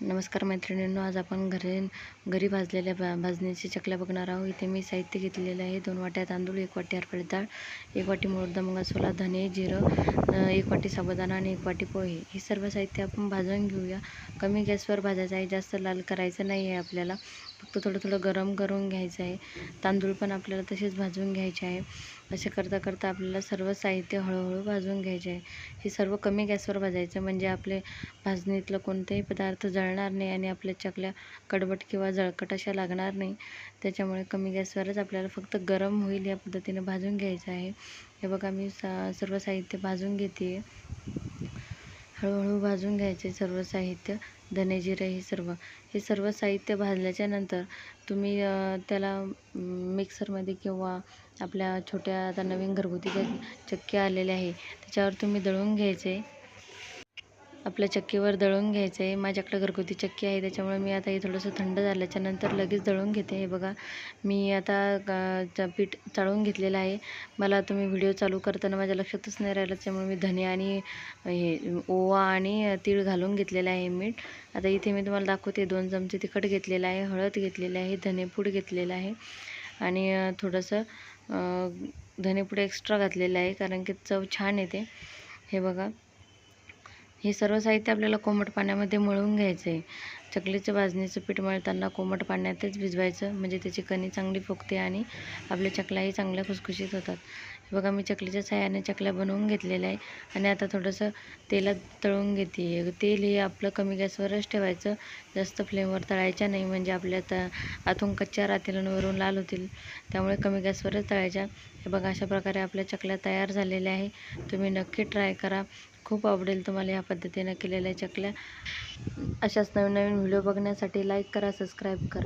नमस्कार मैत्रिणींनो आज आपण घरी घरी भाजलेल्या भा भाजणीची चकल्या बघणार आहोत. इथे मी साहित्य घेतलेलं आहे. दोन वाट्या तांदूळ एक वाटी हरभरा डाळ एक वाटी मुळदा मसाला धने जिरं एक वाटी साबुदाणा आणि एक वाटी पोहे. हे सर्व साहित्य आपण भाजून घेऊया. कमी गॅसवर भाजायचं आहे. जास्त लाल करायचं नाही आहे आपल्याला. फक्त थोडं थोडं गरम करून घ्यायचं आहे. तांदूळ पण आपल्याला तसेच भाजून घ्यायचे आहे. असे करता करता आपल्याला सर्व साहित्य हळूहळू भाजून घ्यायचे आहे. हे सर्व कमी गॅसवर भाजायचं म्हणजे आपले भाजणीतलं कोणतेही पदार्थ जळणार नाही आणि आपल्या चकल्या कडबट किंवा जळकट अशा लागणार नाही. त्याच्यामुळे कमी गॅसवरच आपल्याला फक्त गरम होईल या पद्धतीने भाजून घ्यायचं आहे. हे बघा मी सा सर्व साहित्य भाजून घेते हळूहळू भाजून घ्यायचे सर्व साहित्य धने जिरे हे सर्व. हे सर्व साहित्य भाजल्याच्या नंतर तुम्ही त्याला मिक्सरमध्ये किंवा आपल्या छोट्या आता नवीन घरगुती ज्या चक्क्या आलेल्या आहे त्याच्यावर तुम्ही दळून घ्यायचे. आपल्या चक्कीवर दळून घ्यायचं आहे माझ्याकडे घरगुती चक्की आहे त्याच्यामुळे मी आता हे थोडंसं थंड झाल्याच्यानंतर लगेच दळून घेते. हे बघा मी आता पीठ चाळून घेतलेलं आहे. मला तुम्ही व्हिडिओ चालू करताना माझ्या लक्षातच नाही राहिलं त्यामुळे मी धने आणि हे ओवा आणि तीळ घालून घेतलेलं आहे मीठ. आता इथे मी तुम्हाला दाखवते दोन चमचे तिखट घेतलेलं आहे हळद घेतलेलं आहे धनेपूड घेतलेलं आहे. आणि थोडंसं धनेपूड एक्स्ट्रा घातलेलं आहे कारण की चव छान येते. हे बघा हे सर्व साहित्य आपल्याला कोमट पाण्यामध्ये मळून घ्यायचं आहे चकलीचं भाजणीचं पीठ मळताना कोमट पाण्यातच भिजवायचं. म्हणजे त्याची कणी चांगली फुगते आणि आपल्या चकल्याही चांगल्या खुसखुशीत होतात. बघा मी चकलीच्या साह्याने चकल्या बनवून घेतलेल्या आहे. आणि आता थोडंसं तेलात तळून घेते. तेल हे आपलं कमी गॅसवरच ठेवायचं. जास्त फ्लेमवर तळायच्या नाही. म्हणजे आपल्या त आतून कच्च्या राहतील आणि वरून लाल होतील. त्यामुळे कमी गॅसवरच तळायच्या. हे बघा अशा प्रकारे आपल्या चकल्या तयार झालेल्या आहे. तुम्ही नक्की ट्राय करा. खूप आवडेल तुम्हाला या पद्धतीनं केलेल्या चकल्या. अशाच नवीन नवीन व्हिडिओ बघण्यासाठी लाईक करा सबस्क्राईब करा.